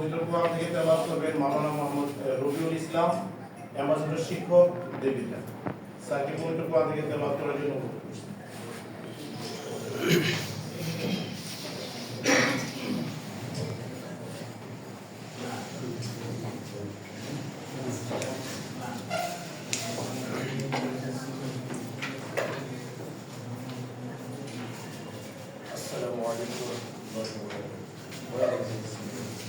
পবিত্র কোরআন থেকে তেলাওয়াত করবেন মাওলানা মোহাম্মদ আহ, রবিউল ইসলাম অ্যাম্বাসেডর শিক্ষক দেবিতা স্যারকে পবিত্র কোরআন থেকে তেলাওয়াত করার জন্য অনুরোধ করছি। السلام عليكم ورحمة الله وبركاته.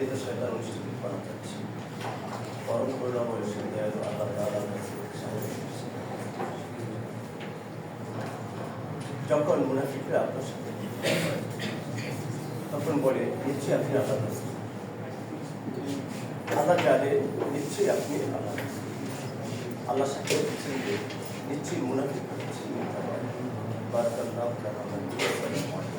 বিতাড়িত শয়তান অনুষ্ঠিত করা যাচ্ছে পরম সন্ধ্যায় আল্লাহ যখন মুনাফিকরা আপনার সাথে তখন বলে, নিশ্চয়ই আপনি আল্লাহ। আল্লাহ জানে, নিশ্চয়ই আপনি আল্লাহ। আল্লাহ সাথে নিশ্চয়ই মুনাফিক হচ্ছে মিথ্যাবাদী। বারাকাল্লাহু।